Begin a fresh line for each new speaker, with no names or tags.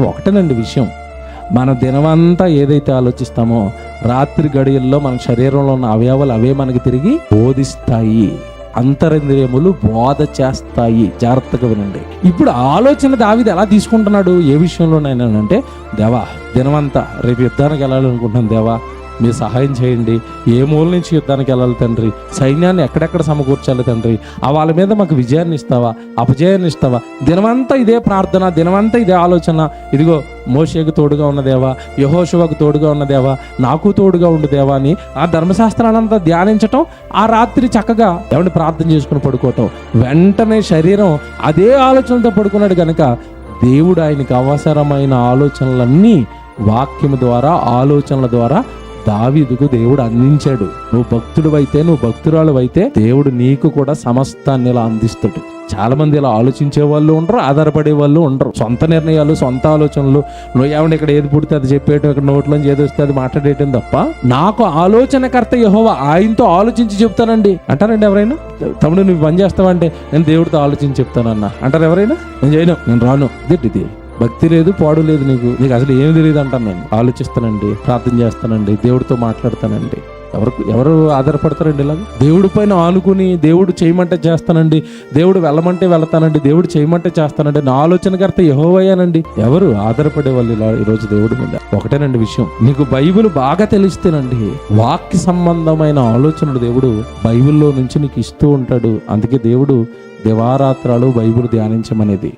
ఒకటేనండి విషయం. మన దినమంతా ఏదైతే ఆలోచిస్తామో రాత్రి గడియల్లో మన శరీరంలో ఉన్న అవయవాలు అవే మనకి తిరిగి బోధిస్తాయి. అంతరింద్రియములు బోధ చేస్తాయి. జాగ్రత్తగా వినండి. ఇప్పుడు ఆలోచన దావిది ఎలా తీసుకుంటున్నాడు? ఏ విషయంలోనైనా అంటే దేవా దినమంతా రేపు యుద్ధానికి వెళ్ళాలనుకుంటున్నాను దేవా మీరు సహాయం చేయండి. ఏ మూల నుంచి యుద్ధానికి వెళ్ళాలి తండ్రి? సైన్యాన్ని ఎక్కడెక్కడ సమకూర్చాలి తండ్రి? ఆ వాళ్ళ మీద మాకు విజయాన్ని ఇస్తావా? అపజయాన్ని ఇస్తావా? దినమంతా ఇదే ప్రార్థన దినమంతా ఇదే ఆలోచన. ఇదిగో మోషేకు తోడుగా ఉన్న దేవా యహోశివకు తోడుగా ఉన్న దేవా నాకు తోడుగా ఉండుదేవా అని ఆ ధర్మశాస్త్రాలంతా ధ్యానించటం ఆ రాత్రి చక్కగా ఎవరిని ప్రార్థన చేసుకుని పడుకోవటం. వెంటనే శరీరం అదే ఆలోచనతో పడుకున్నాడు కనుక దేవుడు ఆయనకి అవసరమైన ఆలోచనలన్నీ వాక్యము ద్వారా ఆలోచనల ద్వారా దావీదుకు దేవుడు అందించాడు. నువ్వు భక్తుడు అయితే నువ్వు భక్తురాలు అయితే దేవుడు నీకు కూడా సమస్తాన్ని ఇలా అందిస్తాడు. చాలా మంది ఇలా ఆలోచించే వాళ్ళు ఉండరు ఆధారపడే వాళ్ళు ఉండరు. సొంత నిర్ణయాలు సొంత ఆలోచనలు. నువ్వు ఏమన్నా ఇక్కడ ఏది పుడితే అది చెప్పేయటం ఇక్కడ నోట్లోంచి ఏది వస్తే అది మాట్లాడేయటం తప్ప నాకు ఆలోచనకర్త యహోవా ఆయనతో ఆలోచించి చెప్తానండి. అంటారండి ఎవరైనా? తమ్ముడు నువ్వు పని చేస్తావంటే నేను దేవుడితో ఆలోచించి చెప్తానన్నా. అంటారు ఎవరైనా? నేను చేయను నేను రాను. ఇదేంటి ఇది? భక్తి లేదు పాడు లేదు నీకు. నీకు అసలు ఏమి తెలియదు అంటాను నేను. ఆలోచిస్తానండి ప్రార్థన చేస్తానండి దేవుడితో మాట్లాడతానండి. ఎవరు ఎవరు ఆధారపడతారండి ఇలా దేవుడి పైన ఆనుకుని దేవుడు చేయమంటే చేస్తానండి. దేవుడు వెళ్ళమంటే వెళ్తానండి దేవుడు చేయమంటే చేస్తానండి. నా ఆలోచనకర్త యహోవయ్యానండి ఎవరు ఆధారపడే వాళ్ళు ఇలా ఈరోజు దేవుడి మీద? ఒకటేనండి విషయం. నీకు బైబిల్ బాగా తెలిస్తేనండి వాక్య సంబంధమైన ఆలోచనలు దేవుడు బైబిల్లో నుంచి నీకు ఇస్తూ ఉంటాడు. అందుకే దేవుడు దివారాత్రాలు బైబిల్ ధ్యానించమనేది.